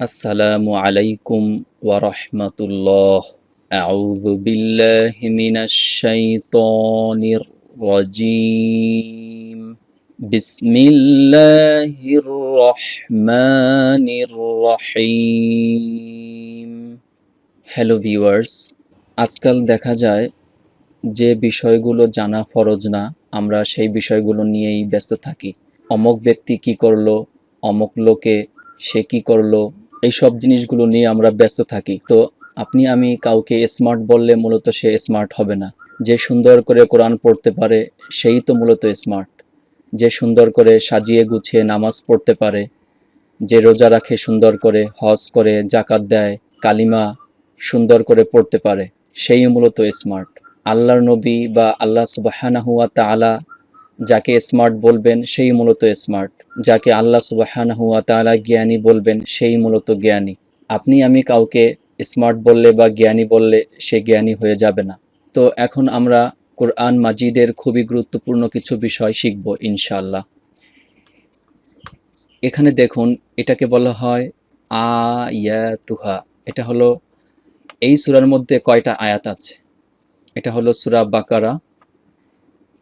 আসসালামু আলাইকুম ওয়ারহমতুল্লাহ أعوذ بالله من الشيطان الرجيم بسم الله الرحمن الرحيم hello viewers আজকাল দেখা যায় যে বিষয়গুলো জানা ফরজ না আমরা সেই বিষয়গুলো নিয়েই ব্যস্ত থাকি অমক ব্যক্তি কি করলো অমক লোকে সে কি করলো এইসব জিনিসগুলো নিয়ে আমরা ব্যস্ত থাকি। তো আপনি, আমি কাউকে স্মার্ট বললে মূলত সে স্মার্ট হবে না। যে সুন্দর করে কোরআন পড়তে পারে, সেই তো মূলত স্মার্ট যে সুন্দর করে সাজিয়ে গুছিয়ে নামাজ পড়তে পারে, যে রোজা রাখে সুন্দর করে, হজ করে জাকাত দেয়, কালিমা সুন্দর করে পড়তে পারে, সেই মূলত স্মার্ট আল্লাহর নবী বা আল্লাহ সুবাহানাহুয়া তালা যাকে স্মার্ট বলবেন, সেই মূলত স্মার্ট যাকে আল্লাহ সুবাহানাহুয়া তালা জ্ঞানী বলবেন, সেই মূলত জ্ঞানী। আপনি, আমি কাউকে স্মার্ট বললে বা জ্ঞানী বললে সে জ্ঞানী হয়ে যাবে না। তো এখন আমরা কোরআন মাজিদের খুবই গুরুত্বপূর্ণ কিছু বিষয় শিখব ইনশাল্লাহ এখানে দেখুন, এটাকে বলা হয় আ ইয়া তুহা এটা হলো, এই সুরার মধ্যে কয়টা আয়াত আছে? এটা হলো সুরা বাকারা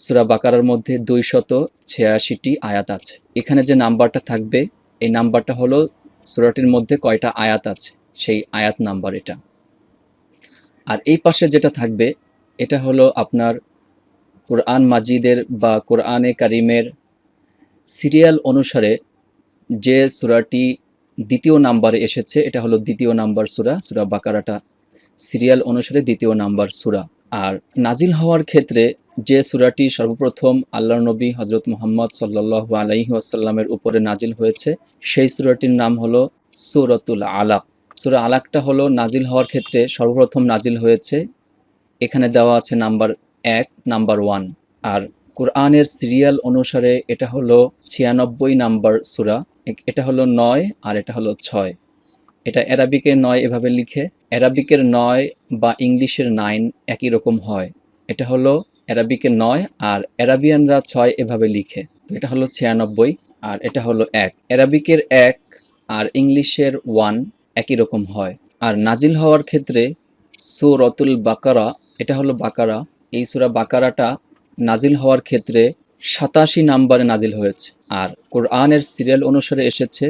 সুরা বাকারার মধ্যে দুইশত ছিয়াশিটি আয়াত আছে। এখানে যে নাম্বারটা থাকবে, এই নাম্বারটা হলো সুরাটির মধ্যে কয়টা আয়াত আছে, সেই আয়াত নাম্বার এটা। আর এই পাশে যেটা থাকবে, এটা হলো আপনার কোরআন মাজিদের বা কোরআনে কারিমের সিরিয়াল অনুসারে যে সুরাটি দ্বিতীয় নাম্বারে এসেছে, এটা হলো দ্বিতীয় নাম্বার সুরা সুরা বাকারাটা সিরিয়াল অনুসারে দ্বিতীয় নাম্বার সুরা। আর নাজিল হওয়ার ক্ষেত্রে যে সুরাটি সর্বপ্রথম আল্লাহ নবী হজরত মোহাম্মদ সাল্লাহ আলাইহি আসাল্লামের উপরে নাজিল হয়েছে, সেই সুরাটির নাম হলো সুরতুল আলাক। সুরা আলাকটা হলো নাজিল হওয়ার ক্ষেত্রে সর্বপ্রথম নাজিল হয়েছে। এখানে দেওয়া আছে নাম্বার এক, নাম্বার ওয়ান। আর কোরআনের সিরিয়াল অনুসারে এটা হলো ছিয়ানব্বই নাম্বার সুরা এটা হলো নয় আর এটা হলো ছয়। এটা অ্যারাবিকের নয় এভাবে লিখে অ্যারাবিকের নয় বা ইংলিশের নাইন একই রকম হয়। এটা হলো অ্যারাবিকের নয় আর অ্যারাবিয়ানরা ছয় এভাবে লিখে। তো এটা হলো ছিয়ানব্বই আর এটা হলো এক। অ্যারাবিকের এক আর ইংলিশের ওয়ান একই রকম হয়। আর নাজিল হওয়ার ক্ষেত্রে সুরতুল বাকারা, এটা হলো বাকারা। এই সুরা বাকারাটা নাজিল হওয়ার ক্ষেত্রে সাতাশি নাম্বারে নাজিল হয়েছে। আর কোরআনের সিরিয়াল অনুসারে এসেছে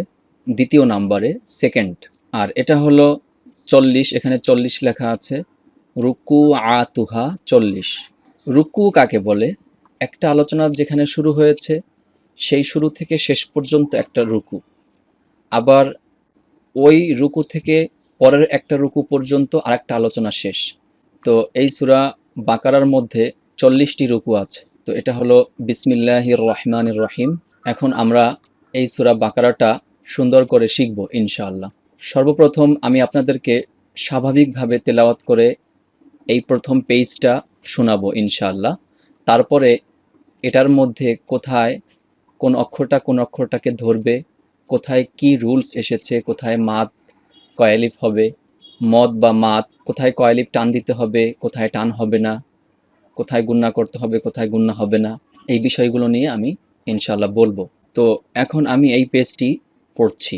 দ্বিতীয় নাম্বারে, সেকেন্ড। আর এটা হলো চল্লিশ, এখানে চল্লিশ লেখা আছে। রুকু আ তুহা চল্লিশ। রুকু কাকে বলে? একটা আলোচনা যেখানে শুরু হয়েছে, সেই শুরু থেকে শেষ পর্যন্ত একটা রুকু। আবার ওই রুকু থেকে পরের একটা রুকু পর্যন্ত আরেকটা আলোচনা শেষ। তো এই সুরা বাকারার মধ্যে চল্লিশটি রুকু আছে। তো এটা হলো বিসমিল্লাহির রহমানির রহিম। এখন আমরা এই সুরা বাকারাটা সুন্দর করে শিখব, ইনশাআল্লাহ। সর্বপ্রথম আমি আপনাদেরকে স্বাভাবিকভাবে তেলাওয়াত করে এই প্রথম পেজটা শোনাবো ইনশাআল্লাহ। তারপরে এটার মধ্যে কোথায় কোন অক্ষরটা কোন অক্ষরটাকে ধরবে, কোথায় কি রুলস এসেছে, কোথায় মাত, কয়ালিফ হবে, মদ বা মাত, কোথায় কয়ালিফ টান দিতে হবে, কোথায় টান হবে না, কোথায় গুন্না করতে হবে, কোথায় গুন্না হবে না, এই বিষয়গুলো নিয়ে আমি ইনশাল্লাহ বলব। তো এখন আমি এই পেজটি পড়ছি।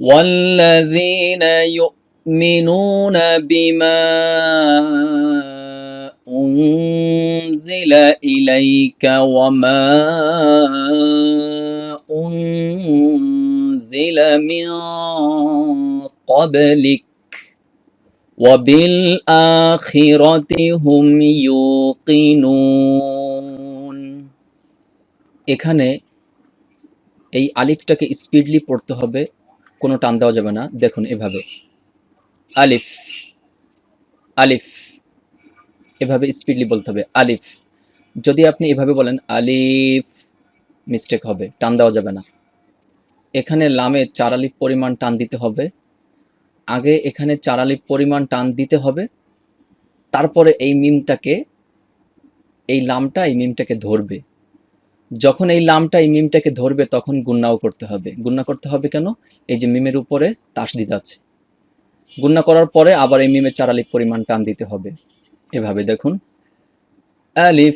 والذين يؤمنون بما أنزل إليك وما أنزل من قبلك وبالآخرة هم يوقنون এখানে এই আলিফটাকে স্পিডলি পড়তে হবে কোনো টান দেওয়া যাবে না। দেখুন এভাবে। আলিফ আলিফ, এভাবে স্পিডলি বলতে হবে। আলিফ, যদি আপনি এভাবে বলেন, আলিফ মিস্টেক হবে, টান দেওয়া যাবে না। এখানে লামে চার আলিফ পরিমাণ টান দিতে হবে। আগে এখানে চার আলিফ পরিমাণ টান দিতে হবে। তারপরে এই মিমটাকে এই লামটা এই মিমটাকে ধরবে। যখন এই লামটা, এই মিমটাকে ধরবে, তখন গুন্নাও করতে হবে। গুন্না করতে হবে কেন? এই যে মিমের উপরে তাসদিদ আছে। গুন্না করার পরে আবার এই মিমের চার আলিফ পরিমাণ টান দিতে হবে। এভাবে দেখুন। আলিফ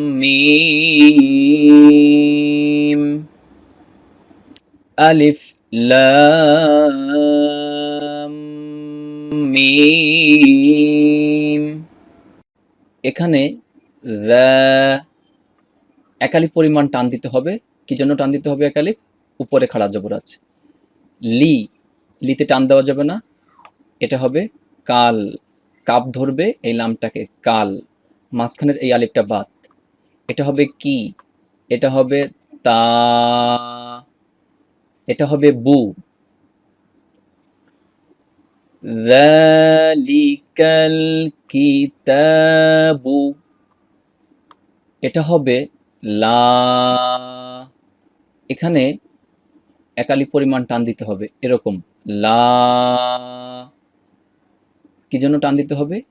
মিম। আলিফ, লাম, মিম। এখানে দ্য একালিফ পরিমাণ টান দিতে হবে। কি জন্য টান দিতে হবে একালিফ উপরে খাড়া জবর আছে। লি, লিতে টান দেওয়া যাবে না। এটা হবে কাল, কাপ ধরবে এই লামটাকে, কাল। মাঝখানের এই আলিপটা বাদ। এটা হবে কি? এটা হবে তা, এটা হবে বু। যালিকাল কিতাবু এটা হবে লা। এখানে একালি পরিমাণ টান দিতে হবে, এরকম। লা। কি জন্য টান দিতে হবে?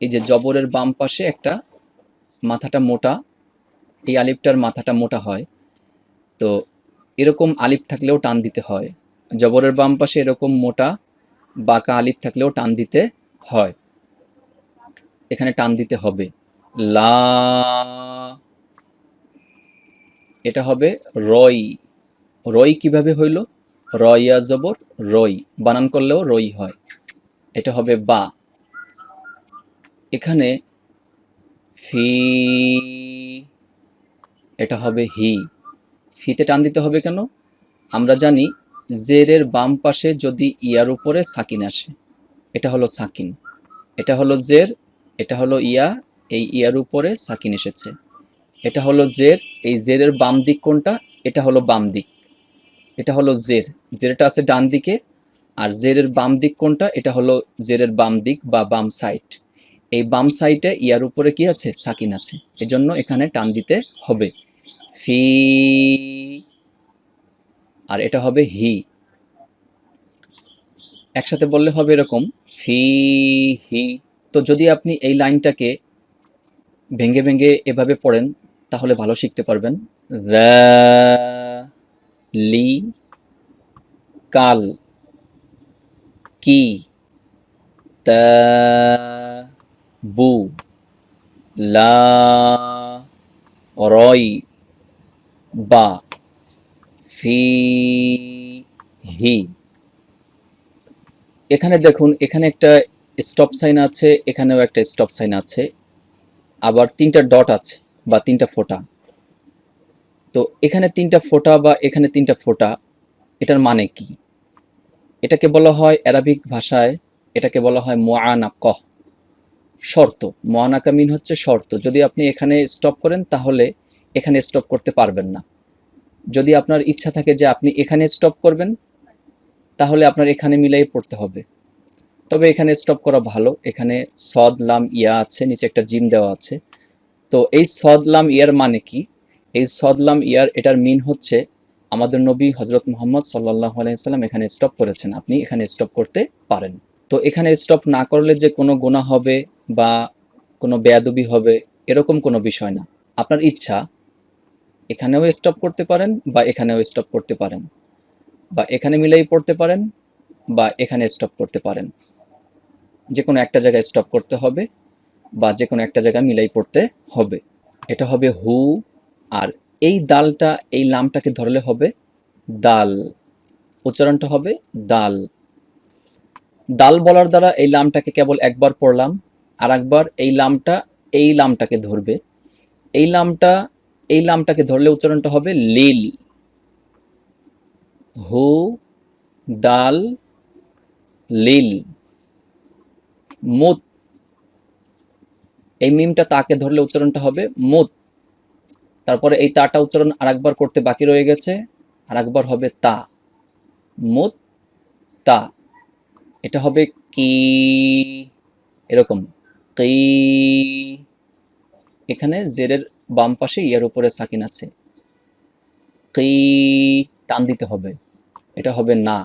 এই যে জবরের বাম পাশে একটা মাথাটা মোটা, এই আলিফটার মাথাটা মোটা হয়। তো এরকম আলিফ থাকলেও টান দিতে হয়। জবরের বাম পাশে এরকম মোটা বাঁকা আলিফ থাকলেও টান দিতে হয়। এখানে টান দিতে হবে। লা এটা হবে রই। রই কীভাবে হইল? রইয়া জবর, রই। বানান করলেও রই হয়। এটা হবে বা। এখানে ফি, এটা হবে হি। ফিতে টান দিতে হবে কেন? আমরা জানি জেরের বাম পাশে যদি ইয়ার উপরে সাকিন আসে, এটা হলো সাকিন। এটা হলো জের, এটা হলো ইয়া, এই ইয়ার উপরে সাকিন এসেছে। এটা হলো জের, এই জেরের বাম দিক কোনটা? এটা হলো বাম দিক। এটা হলো জের। জেরটা আছে ডান দিকে, আর জেরের বাম দিক কোনটা? এটা হলো জেরের বাম দিক বা বাম সাইড। এই বাম সাইডে ইয়ার উপরে কি আছে? সাকিন আছে। এজন্য এখানে টান দিতে হবে। ফি আর এটা হবে হি একসাথে বললে হবে এরকম ফি হি তো যদি আপনি এই লাইনটাকে ভেঙে ভেঙে এভাবে পড়েন, তাহলে ভালো শিখতে পারবেন। লি কাল, কি বু, লা, রয়, বা। ফি, হি। এখানে দেখুন, এখানে একটা স্টপ সাইন আছে, এখানেও একটা স্টপ সাইন আছে। আবার তিনটা ডট আছে, বা তিনটা ফোঁটা। তো এখানে তিনটা ফোঁটা বা এখানে তিনটা ফোঁটা, এটার মানে কি? এটাকে বলা হয় অ্যারাবিক ভাষায়, এটাকে বলা হয় মোয়ানাক শর্ত। মোয়ানাকা মিন হচ্ছে শর্ত। যদি আপনি এখানে স্টপ করেন, তাহলে এখানে স্টপ করতে পারবেন না। যদি আপনার ইচ্ছা থাকে যে আপনি এখানে স্টপ করবেন, তাহলে আপনার এখানে মিলাই পড়তে হবে। তবে এখানে স্টপ করা ভালো। এখানে সদ, লাম, ইয়া আছে, নিচে একটা জিম দেওয়া আছে। তো এই সদ, লাম, ইয়ার মানে কি? এই সদ, লাম, ইয়ার, এটার মিন হচ্ছে আমাদের নবী হজরত মোহাম্মদ সাল্লাহ আলাইসাল্লাম এখানে স্টপ করেছেন। আপনি এখানে স্টপ করতে পারেন। তো এখানে স্টপ না করলে যে কোনো গোনা হবে বা কোনো বেয়াদবি হবে, এরকম কোনো বিষয় না। আপনার ইচ্ছা এখানেও স্টপ করতে পারেন বা এখানেও স্টপ করতে পারেন। বা এখানে মিলাই পড়তে পারেন বা এখানে স্টপ করতে পারেন। যে কোনো একটা জায়গায় স্টপ করতে হবে বা যে কোনো একটা জায়গায় মিলাই পড়তে হবে। এটা হবে হু আর এই দালটা, এই লামটাকে ধরলে হবে দাল। উচ্চারণটা হবে দাল। দাল বলার দ্বারা এই লামটাকে কেবল একবার পড়লাম আর একবার এই লামটা এই লামটাকে ধরবে। এই লামটা এই লামটাকে ধরলে উচ্চারণটা হবে লিল। হু, দাল, লিল। মুত। এই মিমটা তাকে ধরলে উচ্চারণটা হবে মুত। তারপরে এই তাটা উচ্চারণ আরেকবার করতে বাকি রয়ে গেছে, আরেকবার হবে তা। মুত, তা। এটা হবে কি? এরকম। কি। এখানে জেরের বাম পাশে ইয়ার উপরে সাকিন আছে। কি টান দিতে হবে? এটা হবে না।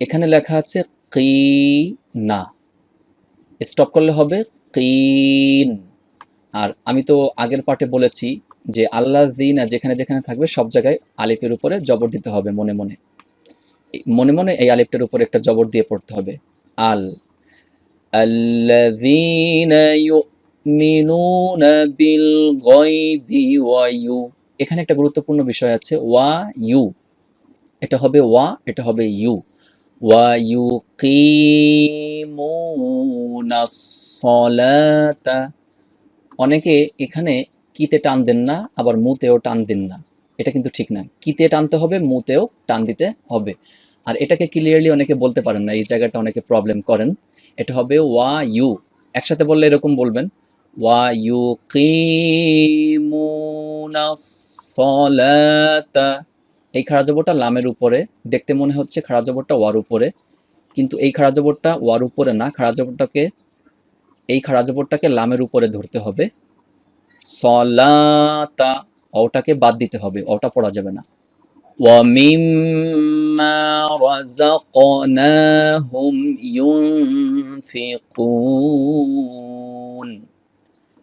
এখানে লেখা আছে কি না। স্টপ করলে হবে কিন আর আমি তো আগের পার্টে বলেছি যে আল্লাহ জিনা যেখানে যেখানে থাকবে সব জায়গায় আলিফের উপরে জবর দিতে হবে মনে মনে। মনে মনে এই আলিফটার উপরে একটা জবর দিয়ে পড়তে হবে। আল আল্লাযীনা ইউমিনুনা বিল গায়বি ইউ এখানে একটা গুরুত্বপূর্ণ বিষয় আছে, ওয়া ইউ। এটা হবে ওয়া, এটা হবে ইউ। ওয়া ইউকিমুনাস সলাতা। অনেকে এখানে কিতে টান দেন না, আবার মুতেও টান দেন না। এটা কিন্তু ঠিক না। কিতে টানতে হবে, মুতেও টান দিতে হবে। আর এটাকে ক্লিয়ারলি অনেকে বলতে পারেন না, এই জায়গাটা অনেকে প্রবলেম করেন। এটা হবে ওয়া ইউ। একসাথে বললে এরকম বলবেন। ওয়ায়ুকিমুনাসলাতা এই খাড়া লামের উপরে, দেখতে মনে হচ্ছে খারাজাবরটা ওয়ার উপরে, কিন্তু এই খাড়া জবরটা ওয়ার উপরে না, খারাজবরটাকে, এই খারাজবরটাকে লামের উপরে ধরতে হবে। সলাতা, ওটাকে বাদ দিতে হবে, ওটা পড়া যাবে না। ওয়ামিম্মা رزقناهم ইউনফিকুন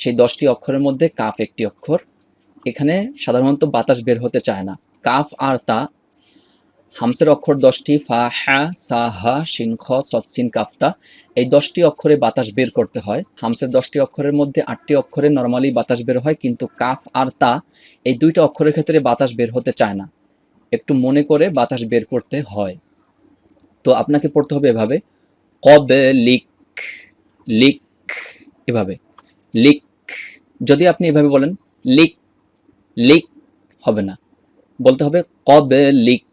সেই দশটি অক্ষরের মধ্যে কাফ একটি অক্ষর। এখানে সাধারণত বাতাস বের হতে চায় না। কাফ আর তা হামসের অক্ষর দশটি, ফা, হ্যা, সা, হা, সিন, খ সৎসিন কাফতা এই দশটি অক্ষরে বাতাস বের করতে হয়। হামসের দশটি অক্ষরের মধ্যে আটটি অক্ষরে নর্মালি বাতাস বের হয়, কিন্তু কাফ আর তা এই দুইটা অক্ষরের ক্ষেত্রে বাতাস বের হতে চায় না। একটু মনে করে বাতাস বের করতে হয়। তো আপনাকে পড়তে হবে এভাবে। কবে লিক লিক, এভাবে। লিক যদি আপনি এভাবে বলেন, লিক লিক হবে না। বলতে হবে কবে লিক?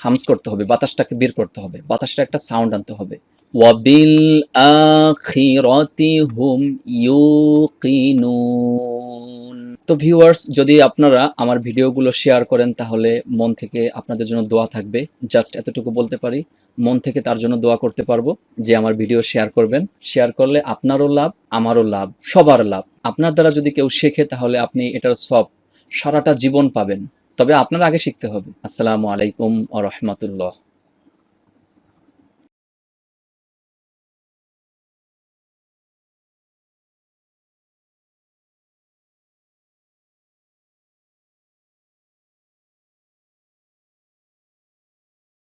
হামস করতে হবে, বাতাসটাকে বের করতে হবে বাতাসটা একটা সাউন্ড আনতে হবে। ওয়াবিল আখিরাতি হুম ইউকিনুন। তো ভিউয়ার্স যদি আপনারা আমার ভিডিওগুলো শেয়ার করেন, তাহলে মন থেকে আপনাদের জন্য দোয়া থাকবে। জাস্ট এতটুকু বলতে পারি, মন থেকে তার জন্য দোয়া করতে পারব যে আমার ভিডিও শেয়ার করবেন। শেয়ার করলে আপনারও লাভ, আমারও লাভ, সবার লাভ। আপনার দ্বারা যদি কেউ শেখে, তাহলে আপনি এটার সব, সারাটা জীবন পাবেন। তবে আপনার আগে শিখতে হবে। আসসালামু আলাইকুম আ রহমতুল্লাহ।